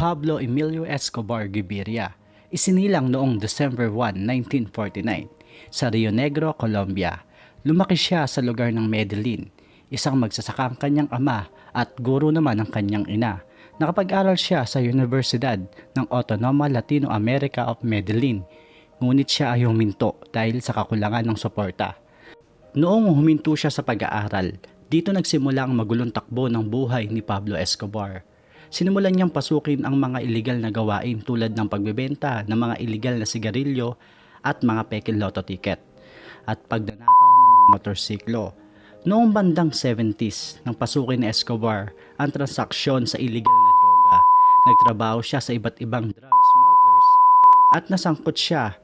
Pablo Emilio Escobar Gaviria, isinilang noong December 1, 1949 sa Rio Negro, Colombia. Lumaki siya sa lugar ng Medellin, isang magsasaka ang kanyang ama at guro naman ang kanyang ina. Nakapag-aral siya sa Universidad ng Autonoma Latino America of Medellin, ngunit siya ay huminto dahil sa kakulangan ng suporta. Noong huminto siya sa pag-aaral, dito nagsimula ang magulong takbo ng buhay ni Pablo Escobar. Sinimulan niyang pasukin ang mga illegal na gawain tulad ng pagbebenta ng mga illegal na sigarilyo at mga peking lotto ticket at pagdanakaw ng mga motorsiklo. Noong bandang 70s, nang pasukin ni Escobar ang transaksyon sa illegal na droga, nagtrabaho siya sa iba't ibang drug smugglers at nasangkot siya.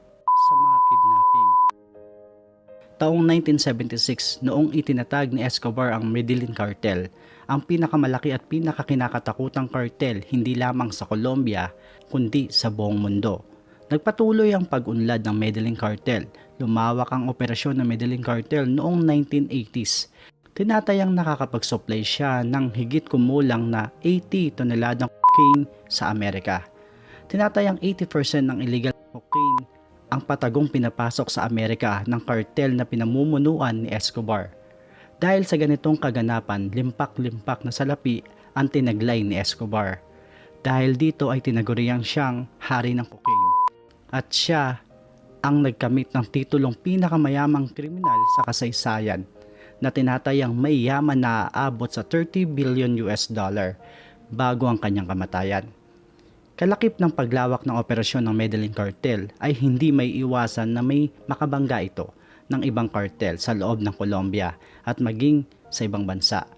Taong 1976, noong itinatag ni Escobar ang Medellin Cartel, ang pinakamalaki at pinakakinakatakutang cartel hindi lamang sa Colombia, kundi sa buong mundo. Nagpatuloy ang pag-unlad ng Medellin Cartel. Lumawak ang operasyon ng Medellin Cartel noong 1980s. Tinatayang nakakapag-supply siya ng higit kumulang na 80 toneladang cocaine sa Amerika. Tinatayang 80% ng illegal cocaine ang patagong pinapasok sa Amerika ng kartel na pinamumunuan ni Escobar. Dahil sa ganitong kaganapan, limpak-limpak na salapi ang tinaglay ni Escobar. Dahil dito ay tinaguriang siyang hari ng cocaine. At siya ang nagkamit ng titulong pinakamayamang kriminal sa kasaysayan na tinatayang may yaman na aabot sa 30 billion US dollar bago ang kanyang kamatayan. Kalakip ng paglawak ng operasyon ng Medellin Cartel ay hindi may iwasan na may makabangga ito ng ibang cartel sa loob ng Colombia at maging sa ibang bansa.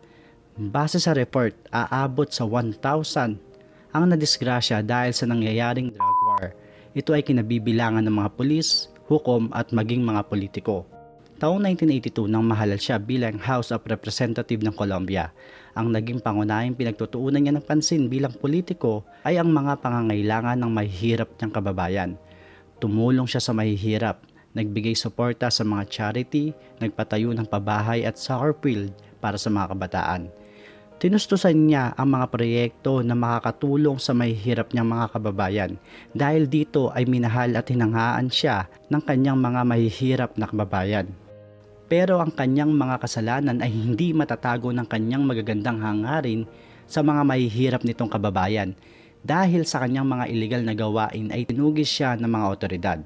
Base sa report, aabot sa 1,000 ang nadisgrasya dahil sa nangyayaring drug war. Ito ay kinabibilangan ng mga pulis, hukom at maging mga politiko. Taong 1982 nang mahalal siya bilang House of Representative ng Colombia. Ang naging pangunahing pinagtutuunan niya ng pansin bilang politiko ay ang mga pangangailangan ng mahihirap niyang kababayan. Tumulong siya sa mahihirap, nagbigay suporta sa mga charity, nagpatayo ng pabahay at soccer field para sa mga kabataan. Tinustusan niya ang mga proyekto na makakatulong sa mahihirap niyang mga kababayan dahil dito ay minahal at hinanghaan siya ng kanyang mga mahihirap na kababayan. Pero ang kanyang mga kasalanan ay hindi matatago ng kanyang magagandang hangarin sa mga mahihirap nitong kababayan dahil sa kanyang mga illegal na gawain ay tinugis siya ng mga otoridad.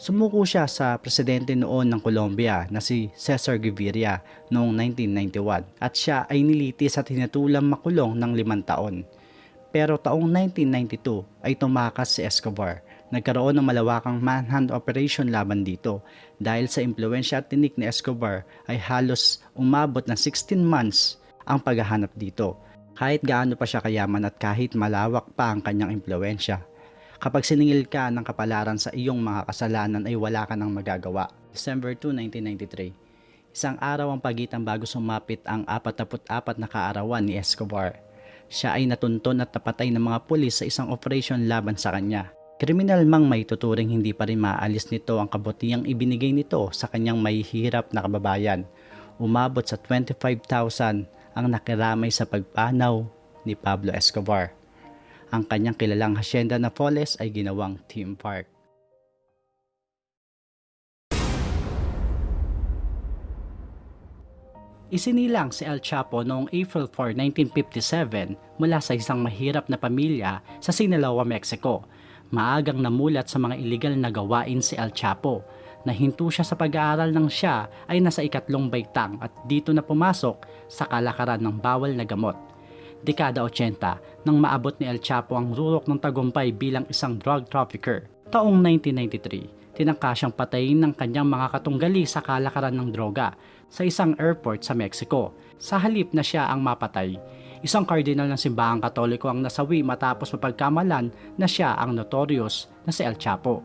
Sumuko siya sa presidente noon ng Colombia na si Cesar Gaviria noong 1991 at siya ay nilitis at hinatulang makulong ng limang taon. Pero taong 1992 ay tumakas si Escobar. Nagkaroon ng malawakang manhunt operation laban dito dahil sa impluensya at tinik ni Escobar ay halos umabot ng 16 months ang paghahanap dito. Kahit gaano pa siya kayaman at kahit malawak pa ang kanyang impluensya. Kapag siningil ka ng kapalaran sa iyong mga kasalanan ay wala ka nang magagawa. December 2, 1993. Isang araw ang pagitan bago sumapit ang 44 na kaarawan ni Escobar. Siya ay natunton at napatay ng mga pulis sa isang operation laban sa kanya. Kriminal mang may tuturing hindi pa rin maalis nito ang kabutihang ibinigay nito sa kanyang mahihirap na kababayan. Umabot sa 25,000 ang nakiramay sa pagpanaw ni Pablo Escobar. Ang kanyang kilalang hasyenda na Foles ay ginawang theme park. Isinilang si El Chapo noong April 4, 1957 mula sa isang mahirap na pamilya sa Sinaloa, Mexico. Maagang namulat sa mga illegal na gawain si El Chapo. Nahinto siya sa pag-aaral ng siya ay nasa ikatlong baitang at dito na pumasok sa kalakaran ng bawal na gamot. Dekada 80 nang maabot ni El Chapo ang rurok ng tagumpay bilang isang drug trafficker. Taong 1993, tinangka siyang patayin ng kanyang mga katunggali sa kalakaran ng droga sa isang airport sa Mexico. Sa halip na siya ang mapatay, isang kardinal ng simbahang katoliko ang nasawi matapos mapagkamalan na siya ang notorious na si El Chapo.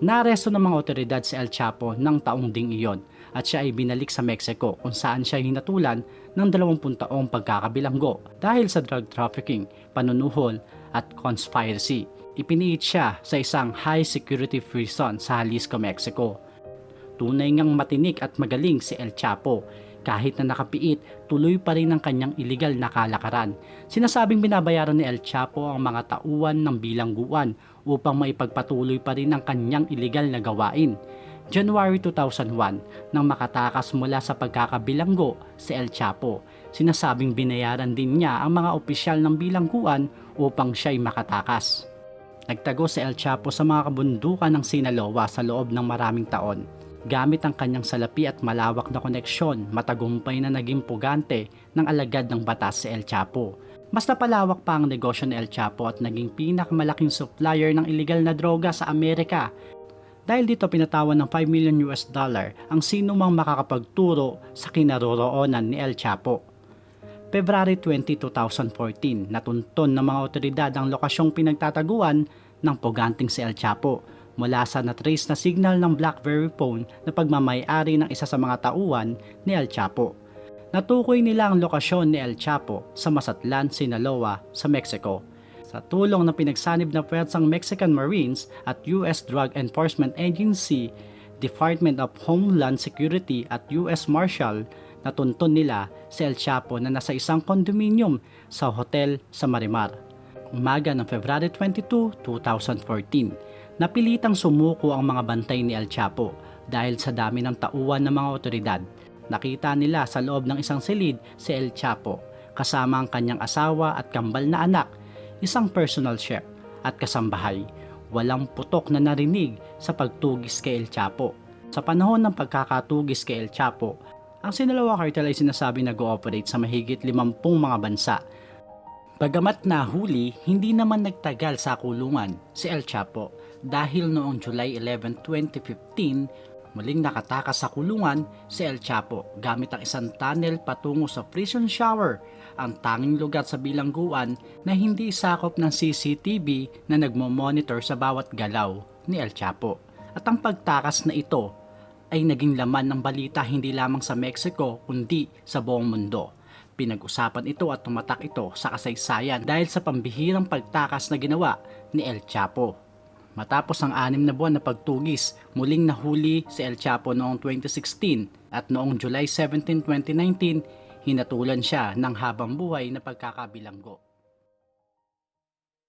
Naresto ng mga otoridad si El Chapo ng taong ding iyon at siya ay binalik sa Mexico kung saan siya hinatulan ng 20 taong pagkakabilanggo dahil sa drug trafficking, panunuhol at conspiracy. Ipiniit siya sa isang high security prison sa Jalisco, Mexico. Tunay ngang matinik at magaling si El Chapo, Kahit na nakapiit, tuloy pa rin ang kanyang illegal na kalakaran. Sinasabing binabayaran ni El Chapo ang mga tauhan ng bilangguan upang maipagpatuloy pa rin ang kanyang illegal na gawain. January 2001, nang makatakas mula sa pagkakabilanggo si El Chapo, sinasabing binayaran din niya ang mga opisyal ng bilangguan upang siya'y makatakas. Nagtago si El Chapo sa mga kabundukan ng Sinaloa sa loob ng maraming taon. Gamit ang kanyang salapi at malawak na koneksyon, matagumpay na naging pugante ng alagad ng batas si El Chapo. Mas napalawak pa ang negosyo ni El Chapo at naging pinakamalaking supplier ng illegal na droga sa Amerika. Dahil dito pinatawan ng 5 million US dollar ang sino mang makakapagturo sa kinaroroonan ni El Chapo. February 20, 2014, natunton ng mga otoridad ang lokasyong pinagtataguan ng puganting si El Chapo mula sa natrace na signal ng BlackBerry phone na pagmamayari ng isa sa mga tauhan ni El Chapo. Natukoy nila ang lokasyon ni El Chapo sa Masatlan, Sinaloa, sa Mexico. Sa tulong ng pinagsanib na pwersang Mexican Marines at US Drug Enforcement Agency, Department of Homeland Security at US Marshal, natuntun nila si El Chapo na nasa isang kondominium sa hotel sa Marimar. Umaga ng February 22, 2014, napilitang sumuko ang mga bantay ni El Chapo dahil sa dami ng tauhan ng mga otoridad. Nakita nila sa loob ng isang silid si El Chapo kasama ang kanyang asawa at kambal na anak, isang personal chef at kasambahay. Walang putok na narinig sa pagtugis kay El Chapo. Sa panahon ng pagkakatugis kay El Chapo, ang Sinaloa Cartel ay sinasabi na go-operate sa mahigit 50 mga bansa Bagamat nahuli, hindi naman nagtagal sa kulungan si El Chapo dahil noong July 11, 2015, muling nakatakas sa kulungan si El Chapo gamit ang isang tunnel patungo sa prison shower, ang tanging lugar sa bilangguan na hindi sakop ng CCTV na nagmo-monitor sa bawat galaw ni El Chapo. At ang pagtakas na ito ay naging laman ng balita hindi lamang sa Mexico kundi sa buong mundo. Pinag-usapan ito at tumatak ito sa kasaysayan dahil sa pambihirang pagtakas na ginawa ni El Chapo. Matapos ang anim na buwan na pagtugis, muling nahuli si El Chapo noong 2016 at noong July 17, 2019, hinatulan siya ng habang buhay na pagkakabilanggo.